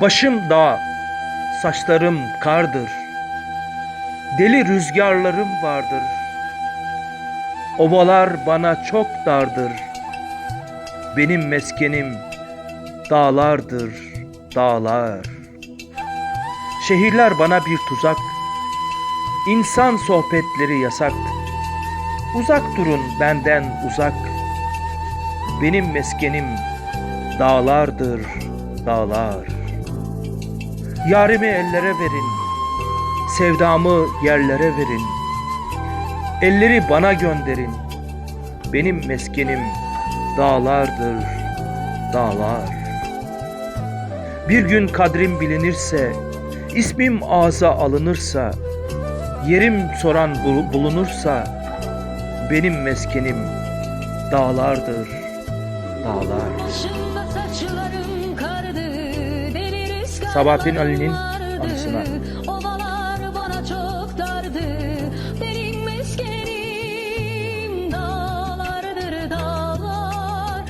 Başım dağ, saçlarım kardır. Deli rüzgarlarım vardır. Ovalar bana çok dardır. Benim meskenim dağlardır, dağlar. Şehirler bana bir tuzak. İnsan sohbetleri yasak. Uzak durun benden uzak. Benim meskenim dağlardır, dağlar. Yarimi ellere verin. Sevdamı yerlere verin. Elleri bana gönderin. Benim meskenim dağlardır, dağlar. Bir gün kadrim bilinirse, ismim ağza alınırsa, yerim soran bul- bulunursa, benim meskenim dağlardır, dağlar. Sabahattin Ali'nin anısına. Dağlar, dağlar.